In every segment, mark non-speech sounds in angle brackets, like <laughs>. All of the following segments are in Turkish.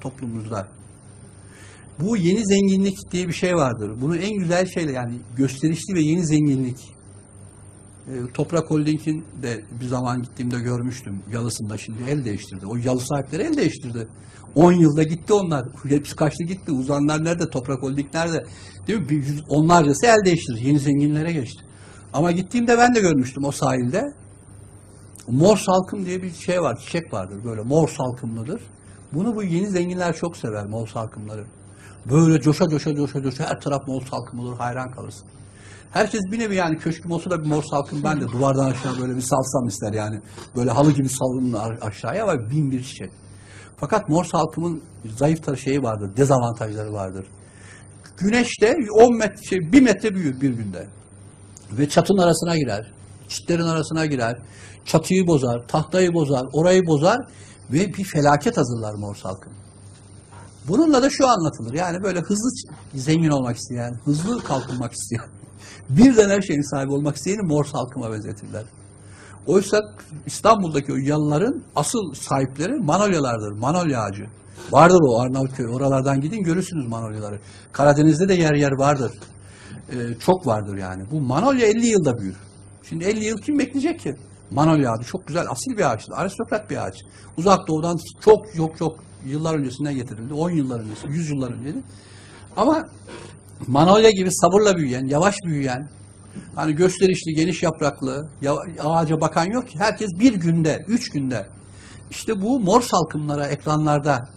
toplumumuzda. Bu yeni zenginlik diye bir şey vardır. Bunun en güzel şeyle yani gösterişli ve yeni zenginlik. E, Toprak Holding'in de bir zaman gittiğimde görmüştüm. Yalısında şimdi el değiştirdi. O yalı sahipleri el değiştirdi. 10 yılda gitti onlar. Hepsi kaçtı gitti. Uzanlar nerede? Toprak Holding nerede? Değil mi? Bir onlarcası el değiştirdi. Yeni zenginlere geçti. Ama gittiğimde ben de görmüştüm o sahilde. Mor salkım diye bir şey var, çiçek vardır böyle mor salkımlıdır. Bunu bu yeni zenginler çok sever mor salkımları. Böyle coşa coşa coşa coşa her taraf mor salkım olur hayran kalırsın. Herkes bir nevi yani köşküm olsa da bir mor salkım ben de duvardan aşağı böyle bir salsam ister yani. Böyle halı gibi salınır aşağıya var bin bir çiçek. Fakat mor salkımın zayıf tarafı şeyi vardır, dezavantajları vardır. Güneşte 10 metre, şey, 1 metre büyür bir günde ve çatının arasına girer. Çitlerin arasına girer. Çatıyı bozar, tahtayı bozar, orayı bozar ve bir felaket hazırlar mor salkım. Bununla da şu anlatılır. Yani böyle hızlı zengin olmak isteyen, hızlı kalkınmak isteyen, <laughs> birden her şeyin sahibi olmak isteyeni mor salkıma benzetirler. Oysa İstanbul'daki o yalıların asıl sahipleri manolyalardır. Manolya ağacı. Vardır o Arnavutköy. Oralardan gidin görürsünüz manolyaları. Karadeniz'de de yer yer vardır. Ee, çok vardır yani. Bu manolya 50 yılda büyür. Şimdi 50 yıl kim bekleyecek ki? Manolya ağacı çok güzel, asil bir ağaçtır. Aristokrat bir ağaç. Uzak doğudan çok çok çok yıllar öncesinden getirildi. 10 yıllar öncesi, 100 yıllar öncesi. Ama manolya gibi sabırla büyüyen, yavaş büyüyen, hani gösterişli, geniş yapraklı, ya- ağaca bakan yok ki. Herkes bir günde, üç günde. İşte bu mor salkımlara ekranlarda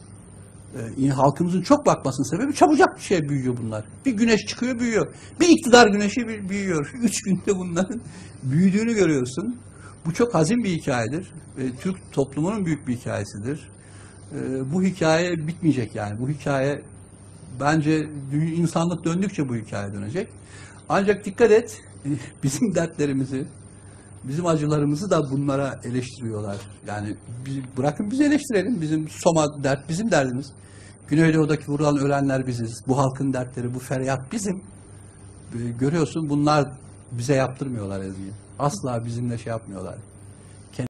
e, halkımızın çok bakmasının sebebi çabucak bir şey büyüyor bunlar. Bir güneş çıkıyor büyüyor. Bir iktidar güneşi büyüyor. <laughs> Üç günde bunların büyüdüğünü görüyorsun. Bu çok hazin bir hikayedir. E, Türk toplumunun büyük bir hikayesidir. E, bu hikaye bitmeyecek yani. Bu hikaye bence insanlık döndükçe bu hikaye dönecek. Ancak dikkat et <laughs> bizim dertlerimizi, bizim acılarımızı da bunlara eleştiriyorlar. Yani biz, bırakın bizi eleştirelim. Bizim Soma dert bizim derdimiz. Güneydoğu'daki vurulan ölenler biziz. Bu halkın dertleri, bu feryat bizim. Ee, Görüyorsun bunlar bize yaptırmıyorlar Ezgi. Asla bizimle şey yapmıyorlar.